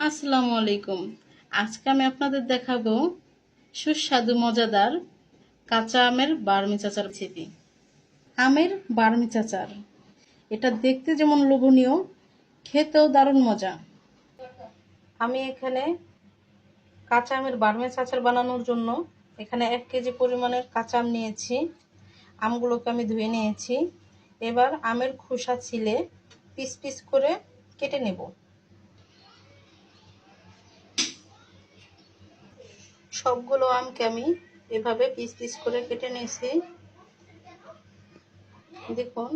আসসালামু আলাইকুম। আজকে আমি আপনাদের দেখাবো সুস্বাদু, মজাদার কাঁচা আমের বার্মি চাচার রেসিপি আমের বার্মি চাচার। এটা দেখতে যেমন লোভনীয়, খেতেও দারুণ মজা। আমি এখানে কাঁচা আমের বার্মি চাচার বানানোর জন্য এখানে এক কেজি পরিমাণের কাঁচা আম নিয়েছি। আমগুলোকে আমি ধুয়ে নিয়েছি। এবার আমের খোসা ছিলে পিস পিস করে কেটে নেব। সবগুলো আমকে আমি এভাবে পিস পিস করে কেটে নিয়েছি। দেখুন,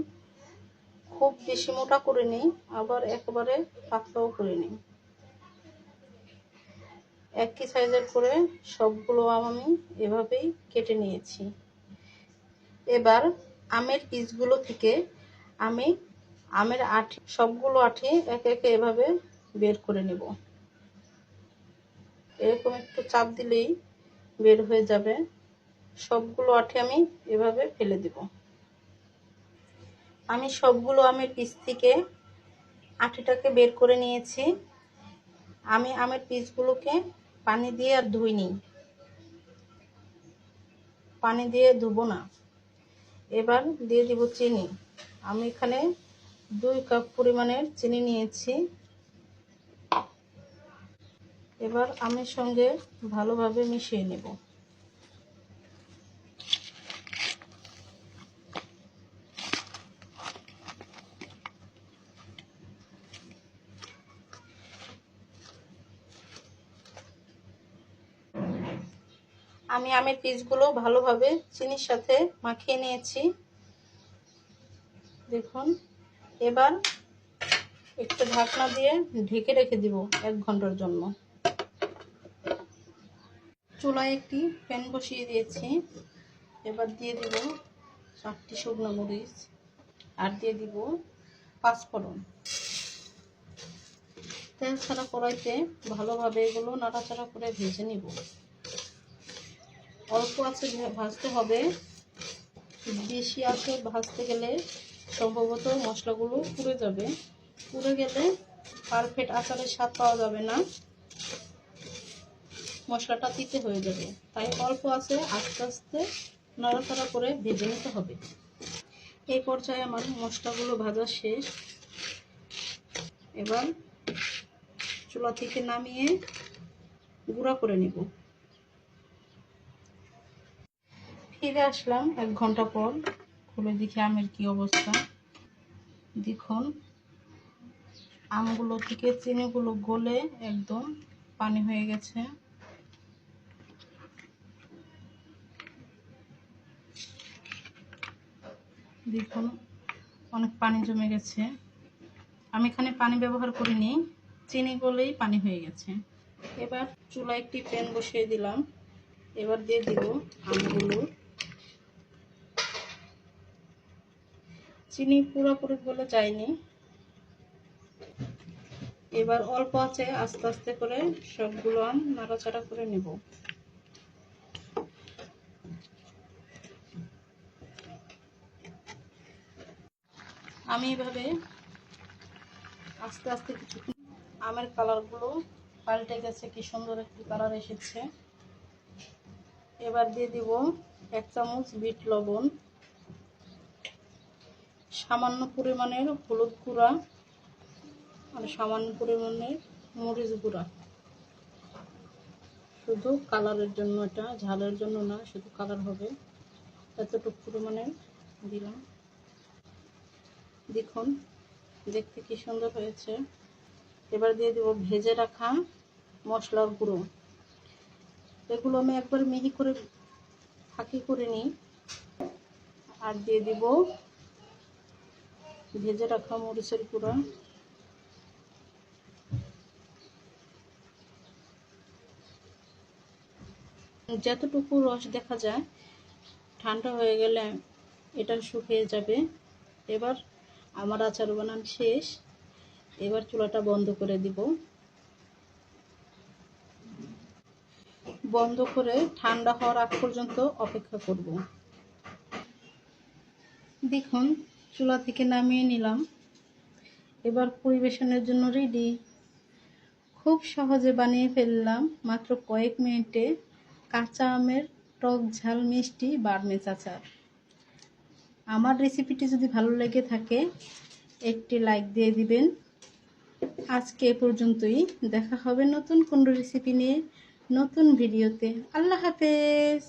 খুব বেশি মোটা করে নিই আবার একেবারে পাতলাও করে নিই একই সাইজের করে সবগুলো আম আমি এভাবেই কেটে নিয়েছি। এবার আমের পিসগুলো থেকে আমি আমের আঠি, সবগুলো আঠি একে একে এভাবে বের করে নেব। এরকম একটু চাপ দিলেই বের হয়ে যাবে। সবগুলো আঠে আমি এভাবে ফেলে দেব। আমি সবগুলো আমের পিস থেকে আঠিটাকে বের করে নিয়েছি। আমি আমের পিসগুলোকে পানি দিয়ে আর ধুইনি। পানি দিয়ে ধুবো না। এবার দিয়ে দিব চিনি। আমি এখানে দুই কাপ পরিমাণের চিনি নিয়েছি। এবার আমের সঙ্গে ভালোভাবে মিশিয়ে নেব। আমি আমের পিসগুলো ভালোভাবে চিনির সাথে মাখিয়ে নিয়েছি। দেখুন, এবার একটু ঢাকনা দিয়ে ঢেকে রেখে দিব এক ঘণ্টার জন্য। চুলায় একটি প্যান বসিয়ে দিয়েছি। এবার দিয়ে দিব চারটি শুকনো মরিচ আর দিয়ে দিব পাঁচফোড়ন। তেল ছাড়া কড়াইতে ভালোভাবে এগুলো নাড়াচাড়া করে ভেজে নিব। অল্প আছে ভাজতে হবে। বেশি আছে ভাজতে গেলে সম্ভবত মশলাগুলো পুড়ে যাবে। পুড়ে গেলে পারফেক্ট আচারের স্বাদ পাওয়া যাবে না। মশলাটা তিতে হয়ে যাবে। তাই অল্প আছে, আস্তে আস্তে নাড়াচাড়া করে ভেজে নিতে হবে। এই পর্যায়ে আমার মশলাগুলো ভাজা শেষ। এবার চুলা থেকে নামিয়ে গুঁড়া করে নিব। ফিরে আসলাম এক ঘণ্টা পর। খুলে দেখি আমের কি অবস্থা। দেখুন, আমগুলো থেকে চিনিগুলো গলে একদম পানি হয়ে গেছে। দেখুন, অনেক পানি জমে গেছে। আমি এখানে পানি ব্যবহার করিনি, চিনি গলেই পানি হয়ে গেছে। এবার চুলা একটি প্যান বসিয়ে দিলাম। এবার দিয়ে দিব আমগুলো। চিনি পুরোপুরি গলে যায়নি। এবার অল্প আছে আস্তে আস্তে করে সবগুলো আম নাড়াচাড়া করে নেব। আমি এভাবে আস্তে আস্তে কিছু আমের কালারগুলো পাল্টে গেছে, কি সুন্দর একটি কালার এসেছে। এবার দিয়ে দিব এক চামচ বিট লবণ, সামান্য পরিমাণের হলুদ গুঁড়া আর সামান্য পরিমাণের মরিচ গুঁড়া। শুধু কালারের জন্য এটা, ঝালের জন্য না, শুধু কালার হবে। এতটুকু পরিমাণের দিলাম। দেখুন, দেখতে কি সুন্দর হয়েছে। এবার দিয়ে দেব ভেজে রাখা মশলার গুঁড়ো। এগুলো আমি একবার মিহি করে ফাঁকি করে নিই। আর দিয়ে দিব ভেজে রাখা মরিচের গুঁড়া। যতটুকু রস দেখা যায়, ঠান্ডা হয়ে গেলে এটা শুকিয়ে যাবে। এবার আমার আচার বানান শেষ। এবার চুলাটা বন্ধ করে দিব। বন্ধ করে ঠান্ডা হওয়ার আগ পর্যন্ত অপেক্ষা করব। দেখুন, চুলা থেকে নামিয়ে নিলাম। এবার পরিবেশনের জন্য রেডি খুব সহজে বানিয়ে ফেললাম মাত্র কয়েক মিনিটে কাঁচা আমের টক ঝাল মিষ্টি বার্মিজ আচার। আমার রেসিপিটি যদি ভালো লেগে থাকে, একটি লাইক দিয়ে দিবেন। আজকে এ পর্যন্তই। দেখা হবে নতুন কোন রেসিপি নিয়ে, নতুন ভিডিওতে আল্লাহ হাফেজ!